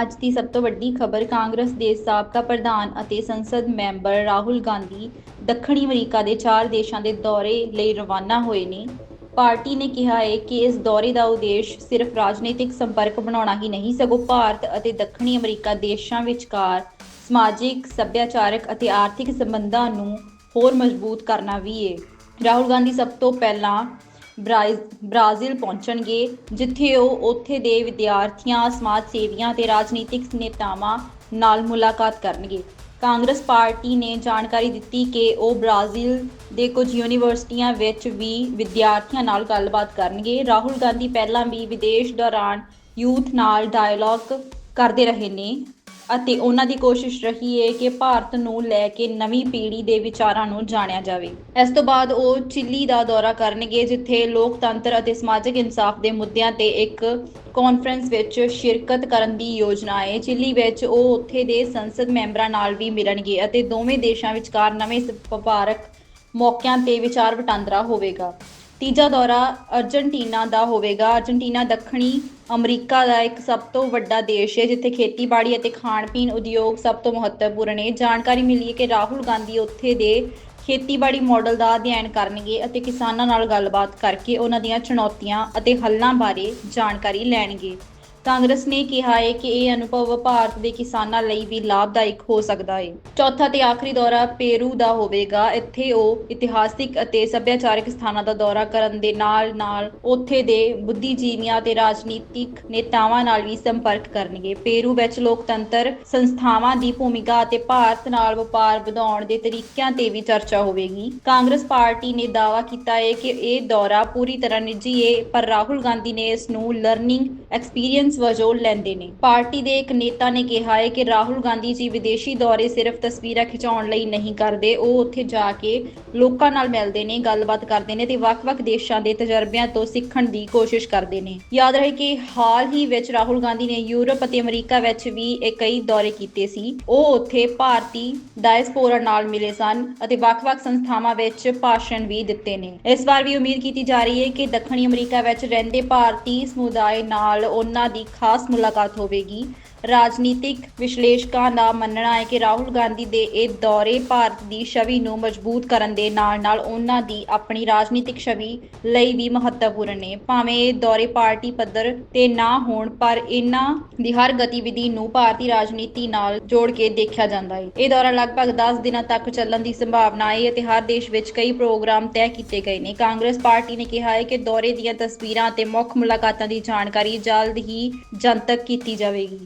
ਅੱਜ ਦੀ ਸਭ ਤੋਂ ਵੱਡੀ ਖਬਰ ਕਾਂਗਰਸ ਦੇ ਸਾਬਕਾ ਪ੍ਰਧਾਨ ਅਤੇ ਸੰਸਦ ਮੈਂਬਰ ਰਾਹੁਲ ਗਾਂਧੀ ਦੱਖਣੀ ਅਮਰੀਕਾ ਦੇ ਚਾਰ ਦੇਸ਼ਾਂ ਦੇ ਦੌਰੇ ਲਈ ਰਵਾਨਾ ਹੋਏ ਨੇ। ਪਾਰਟੀ ਨੇ ਕਿਹਾ ਹੈ ਕਿ ਇਸ ਦੌਰੇ ਦਾ ਉਦੇਸ਼ ਸਿਰਫ ਰਾਜਨੀਤਿਕ ਸੰਪਰਕ ਬਣਾਉਣਾ ਹੀ ਨਹੀਂ, ਸਗੋਂ ਭਾਰਤ ਅਤੇ ਦੱਖਣੀ ਅਮਰੀਕਾ ਦੇਸ਼ਾਂ ਵਿਚਕਾਰ ਸਮਾਜਿਕ, ਸੱਭਿਆਚਾਰਕ ਅਤੇ ਆਰਥਿਕ ਸੰਬੰਧਾਂ ਨੂੰ ਹੋਰ ਮਜ਼ਬੂਤ ਕਰਨਾ ਵੀ ਹੈ ਰਾਹੁਲ ਗਾਂਧੀ ਸਭ ਤੋਂ ਪਹਿਲਾਂ ਬ੍ਰਾਜ਼ੀਲ ਪਹੁੰਚਣਗੇ, ਜਿੱਥੇ ਉਹ ਉੱਥੇ ਦੇ ਵਿਦਿਆਰਥੀਆਂ, ਸਮਾਜ ਸੇਵੀਆਂ ਤੇ ਰਾਜਨੀਤਿਕ ਨੇਤਾਵਾਂ ਨਾਲ ਮੁਲਾਕਾਤ ਕਰਨਗੇ। ਕਾਂਗਰਸ ਪਾਰਟੀ ਨੇ ਜਾਣਕਾਰੀ ਦਿੱਤੀ ਕਿ ਉਹ ਬ੍ਰਾਜ਼ੀਲ ਦੇ ਕੁਝ ਯੂਨੀਵਰਸਿਟੀਆਂ ਵਿੱਚ ਵੀ ਵਿਦਿਆਰਥੀਆਂ ਨਾਲ ਗੱਲਬਾਤ ਕਰਨਗੇ। ਰਾਹੁਲ ਗਾਂਧੀ ਪਹਿਲਾਂ ਵੀ ਵਿਦੇਸ਼ ਦੌਰਾਨ ਯੂਥ ਨਾਲ ਡਾਇਲਾਗ ਕਰਦੇ ਰਹੇ ਨੇ। ਅਤੇ ਉਹਨਾਂ ਦੀ ਕੋਸ਼ਿਸ਼ ਰਹੀ ਹੈ ਕਿ ਭਾਰਤ ਨੂੰ ਲੈ ਕੇ ਨਵੀਂ ਪੀੜ੍ਹੀ ਦੇ ਵਿਚਾਰਾਂ ਨੂੰ ਜਾਣਿਆ ਜਾਵੇ। ਇਸ ਤੋਂ ਬਾਅਦ ਉਹ ਚਿਲੀ ਦਾ ਦੌਰਾ ਕਰਨਗੇ, ਜਿੱਥੇ ਲੋਕਤੰਤਰ ਅਤੇ ਸਮਾਜਿਕ ਇਨਸਾਫ ਦੇ ਮੁੱਦਿਆਂ ਤੇ ਇੱਕ ਕਾਨਫਰੰਸ ਵਿੱਚ ਸ਼ਿਰਕਤ ਕਰਨ ਦੀ ਯੋਜਨਾ ਹੈ ਚਿਲੀ ਵਿੱਚ ਉਹ ਉੱਥੇ ਦੇ ਸੰਸਦ ਮੈਂਬਰਾਂ ਨਾਲ ਵੀ ਮਿਲਣਗੇ ਅਤੇ ਦੋਵੇਂ ਦੇਸ਼ਾਂ ਵਿਚਕਾਰ ਨਵੇਂ ਵਪਾਰਕ ਮੌਕਿਆਂ ਤੇ ਵਿਚਾਰ ਵਟਾਂਦਰਾ ਹੋਵੇਗਾ। ਤੀਜਾ ਦੌਰਾ ਅਰਜਨਟੀਨਾ ਦਾ ਹੋਵੇਗਾ। ਅਰਜਨਟੀਨਾ ਦੱਖਣੀ ਅਮਰੀਕਾ ਦਾ ਇੱਕ ਸਭ ਤੋਂ ਵੱਡਾ ਦੇਸ਼ ਹੈ, ਜਿੱਥੇ ਖੇਤੀਬਾੜੀ ਅਤੇ ਖਾਣ-ਪੀਣ ਉਦਯੋਗ ਸਭ ਤੋਂ ਮਹੱਤਵਪੂਰਨ ਹੈ ਜਾਣਕਾਰੀ ਮਿਲੀ ਹੈ ਕਿ ਰਾਹੁਲ ਗਾਂਧੀ ਉੱਥੇ ਦੇ ਖੇਤੀਬਾੜੀ ਮਾਡਲ ਦਾ ਅਧਿਐਨ ਕਰਨਗੇ ਅਤੇ ਕਿਸਾਨਾਂ ਨਾਲ ਗੱਲਬਾਤ ਕਰਕੇ ਉਹਨਾਂ ਦੀਆਂ ਚੁਣੌਤੀਆਂ ਅਤੇ ਹੱਲਾਂ ਬਾਰੇ ਜਾਣਕਾਰੀ ਲੈਣਗੇ। ਕਾਂਗਰਸ ਨੇ ਕਿਹਾ ਹੈ ਕਿ ਇਹ ਅਨੁਭਵ ਭਾਰਤ ਦੇ ਕਿਸਾਨਾਂ ਲਈ ਵੀ ਲਾਭਦਾਇਕ ਹੋ ਸਕਦਾ ਹੈ। ਚੌਥਾ ਤੇ ਆਖਰੀ ਦੌਰਾ ਪੇਰੂ ਦਾ ਹੋਵੇਗਾ। ਇੱਥੇ ਉਹ ਇਤਿਹਾਸਿਕ ਅਤੇ ਸੱਭਿਆਚਾਰਕ ਸਥਾਨਾਂ ਦਾ ਦੌਰਾ ਕਰਨ ਦੇ ਨਾਲ-ਨਾਲ ਉੱਥੇ ਦੇ ਬੁੱਧੀਜੀਵੀਆਂ ਤੇ ਰਾਜਨੀਤਿਕ ਨੇਤਾਵਾਂ ਨਾਲ ਵੀ ਸੰਪਰਕ ਕਰਨਗੇ। ਪੇਰੂ ਵਿੱਚ ਲੋਕਤੰਤਰ ਸੰਸਥਾਵਾਂ ਦੀ ਭੂਮਿਕਾ ਅਤੇ ਭਾਰਤ ਨਾਲ ਵਪਾਰ ਵਧਾਉਣ ਦੇ ਤਰੀਕਿਆਂ ਤੇ ਵੀ ਚਰਚਾ ਹੋਵੇਗੀ। ਕਾਂਗਰਸ ਪਾਰਟੀ ਨੇ ਦਾਅਵਾ ਕੀਤਾ ਹੈ ਕਿ ਇਹ ਦੌਰਾ ਪੂਰੀ ਤਰ੍ਹਾਂ ਨਿੱਜੀ ਹੈ ਪਰ ਰਾਹੁਲ ਗਾਂਧੀ ਨੇ ਇਸ ਨੂੰ ਲਰਨਿੰਗ ਐਕਸਪੀਰੀਅੰਸ ਵਜੋਂ ਲੈਂਦੇ ਨੇ। ਪਾਰਟੀ ਦੇ ਇੱਕ ਨੇਤਾ ਨੇ ਕਿਹਾ ਹੈ ਕਿ ਰਾਹੁਲ ਗਾਂਧੀ ਜੀ ਵਿਦੇਸ਼ੀ ਦੌਰੇ ਸਿਰਫ ਤਸਵੀਰਾਂ ਖਿਚਾਉਣ ਲਈ ਨਹੀਂ ਕਰਦੇ। ਉਹ ਉੱਥੇ ਜਾ ਕੇ ਲੋਕਾਂ ਨਾਲ ਮਿਲਦੇ ਨੇ, ਗੱਲਬਾਤ ਕਰਦੇ ਨੇ ਤੇ ਵੱਖ-ਵੱਖ ਦੇਸ਼ਾਂ ਦੇ ਤਜਰਬਿਆਂ ਤੋਂ ਸਿੱਖਣ ਦੀ ਕੋਸ਼ਿਸ਼ ਕਰਦੇ ਨੇ। ਯਾਦ ਰਹੇ ਕਿ ਹਾਲ ਹੀ ਵਿੱਚ ਰਾਹੁਲ ਗਾਂਧੀ ਨੇ ਯੂਰਪ ਅਤੇ ਅਮਰੀਕਾ ਵਿੱਚ ਵੀ ਇਹ ਕਈ ਦੌਰੇ ਕੀਤੇ ਸੀ। ਉਹ ਉੱਥੇ ਭਾਰਤੀ ਡਾਇਸਪੋਰਾ ਨਾਲ ਮਿਲੇ ਸਨ ਅਤੇ ਵੱਖ-ਵੱਖ ਸੰਸਥਾਵਾਂ ਵਿੱਚ ਭਾਸ਼ਣ ਵੀ ਦਿੱਤੇ ਨੇ। ਇਸ ਵਾਰ ਵੀ ਉਮੀਦ ਕੀਤੀ ਜਾ ਰਹੀ ਹੈ ਕਿ ਦੱਖਣੀ ਅਮਰੀਕਾ ਵਿੱਚ ਰਹਿੰਦੇ ਭਾਰਤੀ ਸਮੁਦਾਇ ਨਾਲ ਉਹਨਾਂ ਦੀ ਖਾਸ ਮੁਲਾਕਾਤ ਹੋਵੇਗੀ। ਰਾਜਨੀਤਿਕ ਵਿਸ਼ਲੇਸ਼ਕਾਂ ਦਾ ਮੰਨਣਾ ਹੈ ਕਿ ਰਾਹੁਲ ਗਾਂਧੀ ਦੇ ਇਹ ਦੌਰੇ ਭਾਰਤ ਦੀ ਛਵੀ ਨੂੰ ਮਜ਼ਬੂਤ ਕਰਨ ਦੇ ਨਾਲ-ਨਾਲ ਉਹਨਾਂ ਦੀ ਆਪਣੀ ਰਾਜਨੀਤਿਕ ਛਵੀ ਲਈ ਵੀ ਮਹੱਤਵਪੂਰਨ ਨੇ। ਭਾਵੇਂ ਇਹ ਦੌਰੇ ਪਾਰਟੀ ਪੱਧਰ ਤੇ ਨਾ ਹੋਣ, ਪਰ ਇਹਨਾਂ ਦੀ ਹਰ ਗਤੀਵਿਧੀ ਨੂੰ ਭਾਰਤੀ ਰਾਜਨੀਤੀ ਨਾਲ ਜੋੜ ਕੇ ਦੇਖਿਆ ਜਾਂਦਾ ਹੈ। ਇਹ ਦੌਰਾ ਲਗਭਗ 10 ਦਿਨਾਂ ਤੱਕ ਚੱਲਣ ਦੀ ਸੰਭਾਵਨਾ ਹੈ ਅਤੇ ਹਰ ਦੇਸ਼ ਵਿੱਚ ਕਈ ਪ੍ਰੋਗਰਾਮ ਤੈਅ ਕੀਤੇ ਗਏ ਨੇ। ਕਾਂਗਰਸ ਪਾਰਟੀ ਨੇ ਕਿਹਾ ਹੈ ਕਿ ਦੌਰੇ ਦੀਆਂ ਤਸਵੀਰਾਂ ਅਤੇ ਮੁੱਖ ਮੁਲਾਕਾਤਾਂ ਦੀ ਜਾਣਕਾਰੀ ਜਲਦ ਹੀ ਜਨਤਕ ਕੀਤੀ ਜਾਵੇਗੀ।